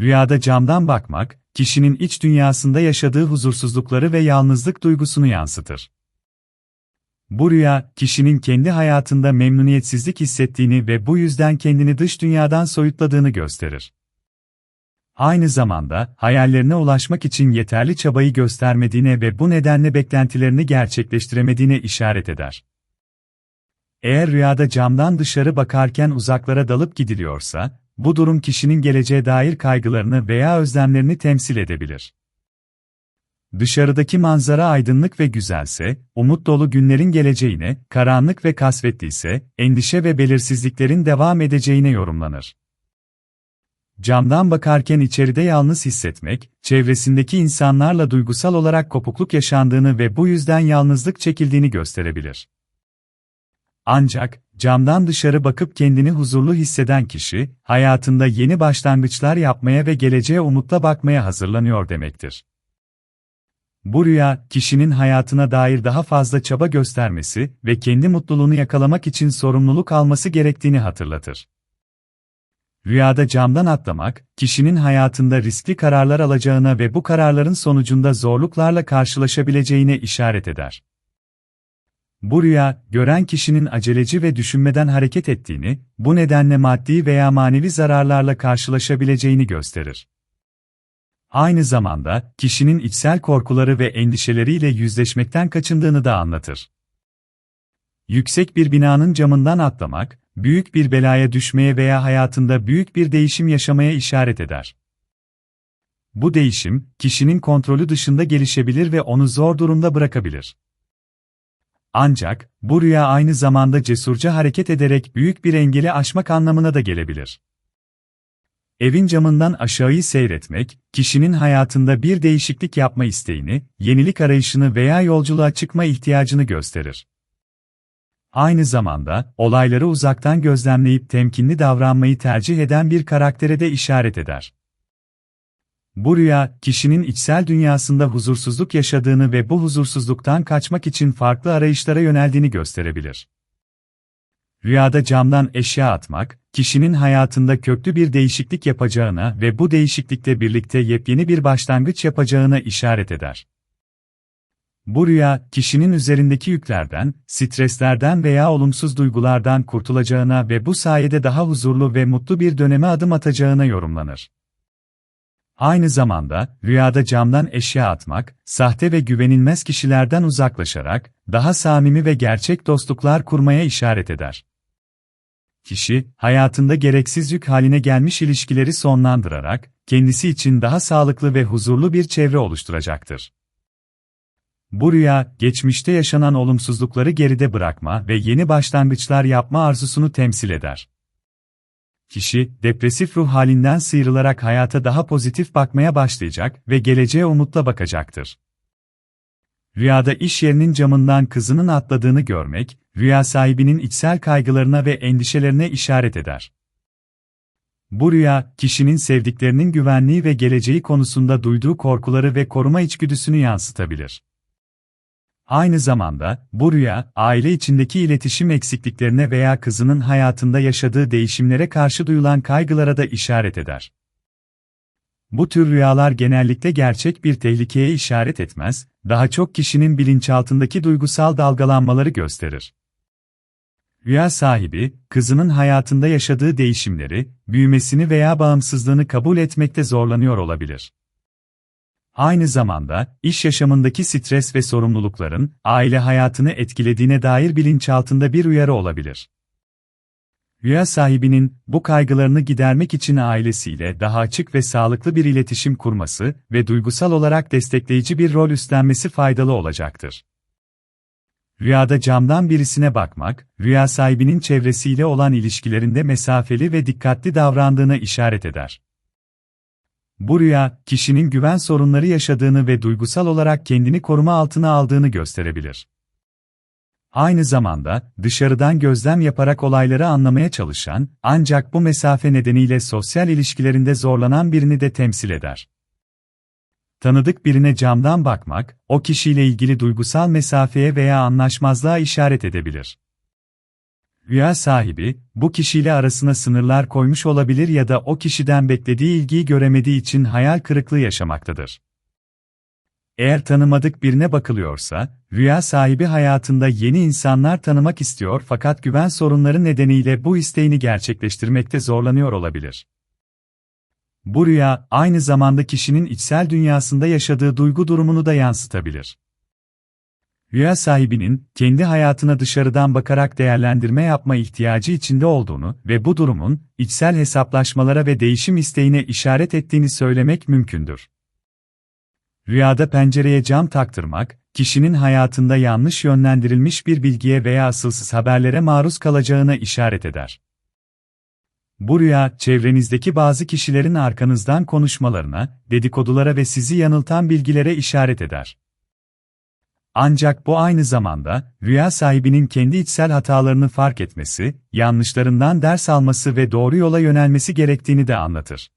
Rüyada camdan bakmak, kişinin iç dünyasında yaşadığı huzursuzlukları ve yalnızlık duygusunu yansıtır. Bu rüya, kişinin kendi hayatında memnuniyetsizlik hissettiğini ve bu yüzden kendini dış dünyadan soyutladığını gösterir. Aynı zamanda, hayallerine ulaşmak için yeterli çabayı göstermediğine ve bu nedenle beklentilerini gerçekleştiremediğine işaret eder. Eğer rüyada camdan dışarı bakarken uzaklara dalıp gidiliyorsa, bu durum kişinin geleceğe dair kaygılarını veya özlemlerini temsil edebilir. Dışarıdaki manzara aydınlık ve güzelse, umut dolu günlerin geleceğine, karanlık ve kasvetliyse, endişe ve belirsizliklerin devam edeceğine yorumlanır. Camdan bakarken içeride yalnız hissetmek, çevresindeki insanlarla duygusal olarak kopukluk yaşandığını ve bu yüzden yalnızlık çekildiğini gösterebilir. Ancak, camdan dışarı bakıp kendini huzurlu hisseden kişi, hayatında yeni başlangıçlar yapmaya ve geleceğe umutla bakmaya hazırlanıyor demektir. Bu rüya, kişinin hayatına dair daha fazla çaba göstermesi ve kendi mutluluğunu yakalamak için sorumluluk alması gerektiğini hatırlatır. Rüyada camdan atlamak, kişinin hayatında riskli kararlar alacağına ve bu kararların sonucunda zorluklarla karşılaşabileceğine işaret eder. Bu rüya, gören kişinin aceleci ve düşünmeden hareket ettiğini, bu nedenle maddi veya manevi zararlarla karşılaşabileceğini gösterir. Aynı zamanda, kişinin içsel korkuları ve endişeleriyle yüzleşmekten kaçındığını da anlatır. Yüksek bir binanın camından atlamak, büyük bir belaya düşmeye veya hayatında büyük bir değişim yaşamaya işaret eder. Bu değişim, kişinin kontrolü dışında gelişebilir ve onu zor durumda bırakabilir. Ancak, bu rüya aynı zamanda cesurca hareket ederek büyük bir engeli aşmak anlamına da gelebilir. Evin camından aşağıyı seyretmek, kişinin hayatında bir değişiklik yapma isteğini, yenilik arayışını veya yolculuğa çıkma ihtiyacını gösterir. Aynı zamanda, olayları uzaktan gözlemleyip temkinli davranmayı tercih eden bir karaktere de işaret eder. Bu rüya, kişinin içsel dünyasında huzursuzluk yaşadığını ve bu huzursuzluktan kaçmak için farklı arayışlara yöneldiğini gösterebilir. Rüyada camdan eşya atmak, kişinin hayatında köklü bir değişiklik yapacağına ve bu değişiklikle birlikte yepyeni bir başlangıç yapacağına işaret eder. Bu rüya, kişinin üzerindeki yüklerden, streslerden veya olumsuz duygulardan kurtulacağına ve bu sayede daha huzurlu ve mutlu bir döneme adım atacağına yorumlanır. Aynı zamanda, rüyada camdan eşya atmak, sahte ve güvenilmez kişilerden uzaklaşarak, daha samimi ve gerçek dostluklar kurmaya işaret eder. Kişi, hayatında gereksiz yük haline gelmiş ilişkileri sonlandırarak, kendisi için daha sağlıklı ve huzurlu bir çevre oluşturacaktır. Bu rüya, geçmişte yaşanan olumsuzlukları geride bırakma ve yeni başlangıçlar yapma arzusunu temsil eder. Kişi, depresif ruh halinden sıyrılarak hayata daha pozitif bakmaya başlayacak ve geleceğe umutla bakacaktır. Rüyada iş yerinin camından kızının atladığını görmek, rüya sahibinin içsel kaygılarına ve endişelerine işaret eder. Bu rüya, kişinin sevdiklerinin güvenliği ve geleceği konusunda duyduğu korkuları ve koruma içgüdüsünü yansıtabilir. Aynı zamanda, bu rüya, aile içindeki iletişim eksikliklerine veya kızının hayatında yaşadığı değişimlere karşı duyulan kaygılara da işaret eder. Bu tür rüyalar genellikle gerçek bir tehlikeye işaret etmez, daha çok kişinin bilinçaltındaki duygusal dalgalanmaları gösterir. Rüya sahibi, kızının hayatında yaşadığı değişimleri, büyümesini veya bağımsızlığını kabul etmekte zorlanıyor olabilir. Aynı zamanda, iş yaşamındaki stres ve sorumlulukların, aile hayatını etkilediğine dair bilinçaltında bir uyarı olabilir. Rüya sahibinin, bu kaygılarını gidermek için ailesiyle daha açık ve sağlıklı bir iletişim kurması ve duygusal olarak destekleyici bir rol üstlenmesi faydalı olacaktır. Rüyada camdan birisine bakmak, rüya sahibinin çevresiyle olan ilişkilerinde mesafeli ve dikkatli davrandığına işaret eder. Bu rüya, kişinin güven sorunları yaşadığını ve duygusal olarak kendini koruma altına aldığını gösterebilir. Aynı zamanda, dışarıdan gözlem yaparak olayları anlamaya çalışan, ancak bu mesafe nedeniyle sosyal ilişkilerinde zorlanan birini de temsil eder. Tanıdık birine camdan bakmak, o kişiyle ilgili duygusal mesafeye veya anlaşmazlığa işaret edebilir. Rüya sahibi, bu kişiyle arasına sınırlar koymuş olabilir ya da o kişiden beklediği ilgiyi göremediği için hayal kırıklığı yaşamaktadır. Eğer tanımadık birine bakılıyorsa, rüya sahibi hayatında yeni insanlar tanımak istiyor fakat güven sorunları nedeniyle bu isteğini gerçekleştirmekte zorlanıyor olabilir. Bu rüya, aynı zamanda kişinin içsel dünyasında yaşadığı duygu durumunu da yansıtabilir. Rüya sahibinin, kendi hayatına dışarıdan bakarak değerlendirme yapma ihtiyacı içinde olduğunu ve bu durumun, içsel hesaplaşmalara ve değişim isteğine işaret ettiğini söylemek mümkündür. Rüyada pencereye cam taktırmak, kişinin hayatında yanlış yönlendirilmiş bir bilgiye veya asılsız haberlere maruz kalacağına işaret eder. Bu rüya, çevrenizdeki bazı kişilerin arkanızdan konuşmalarına, dedikodulara ve sizi yanıltan bilgilere işaret eder. Ancak bu aynı zamanda, rüya sahibinin kendi içsel hatalarını fark etmesi, yanlışlarından ders alması ve doğru yola yönelmesi gerektiğini de anlatır.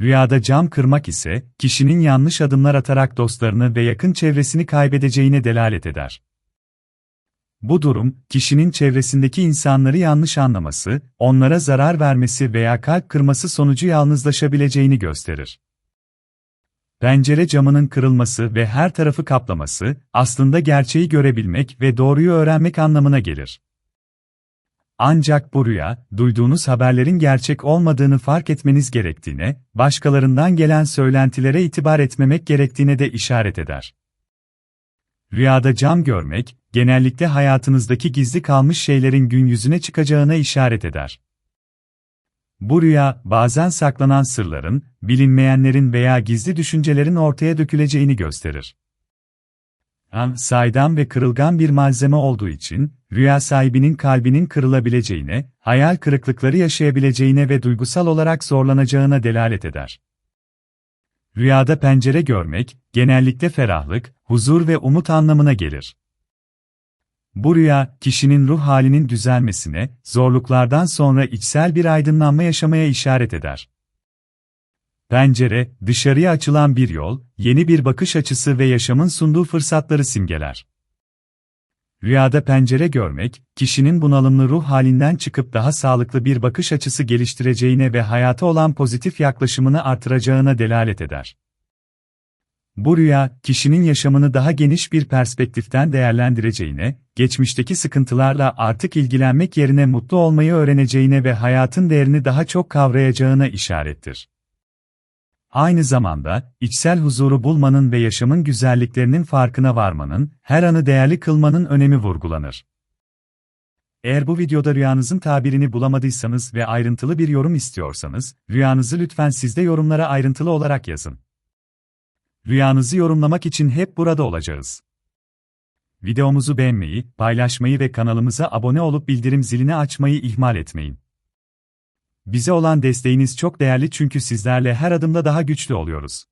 Rüyada cam kırmak ise, kişinin yanlış adımlar atarak dostlarını ve yakın çevresini kaybedeceğine delalet eder. Bu durum, kişinin çevresindeki insanları yanlış anlaması, onlara zarar vermesi veya kalp kırması sonucu yalnızlaşabileceğini gösterir. Pencere camının kırılması ve her tarafı kaplaması, aslında gerçeği görebilmek ve doğruyu öğrenmek anlamına gelir. Ancak bu rüya, duyduğunuz haberlerin gerçek olmadığını fark etmeniz gerektiğine, başkalarından gelen söylentilere itibar etmemek gerektiğine de işaret eder. Rüyada cam görmek, genellikle hayatınızdaki gizli kalmış şeylerin gün yüzüne çıkacağına işaret eder. Bu rüya, bazen saklanan sırların, bilinmeyenlerin veya gizli düşüncelerin ortaya döküleceğini gösterir. An, saydam ve kırılgan bir malzeme olduğu için, rüya sahibinin kalbinin kırılabileceğine, hayal kırıklıkları yaşayabileceğine ve duygusal olarak zorlanacağına delalet eder. Rüyada pencere görmek, genellikle ferahlık, huzur ve umut anlamına gelir. Bu rüya, kişinin ruh halinin düzelmesine, zorluklardan sonra içsel bir aydınlanma yaşamaya işaret eder. Pencere, dışarıya açılan bir yol, yeni bir bakış açısı ve yaşamın sunduğu fırsatları simgeler. Rüyada pencere görmek, kişinin bunalımlı ruh halinden çıkıp daha sağlıklı bir bakış açısı geliştireceğine ve hayata olan pozitif yaklaşımını artıracağına delalet eder. Bu rüya, kişinin yaşamını daha geniş bir perspektiften değerlendireceğine, geçmişteki sıkıntılarla artık ilgilenmek yerine mutlu olmayı öğreneceğine ve hayatın değerini daha çok kavrayacağına işarettir. Aynı zamanda, içsel huzuru bulmanın ve yaşamın güzelliklerinin farkına varmanın, her anı değerli kılmanın önemi vurgulanır. Eğer bu videoda rüyanızın tabirini bulamadıysanız ve ayrıntılı bir yorum istiyorsanız, rüyanızı lütfen sizde yorumlara ayrıntılı olarak yazın. Rüyanızı yorumlamak için hep burada olacağız. Videomuzu beğenmeyi, paylaşmayı ve kanalımıza abone olup bildirim zilini açmayı ihmal etmeyin. Bize olan desteğiniz çok değerli çünkü sizlerle her adımda daha güçlü oluyoruz.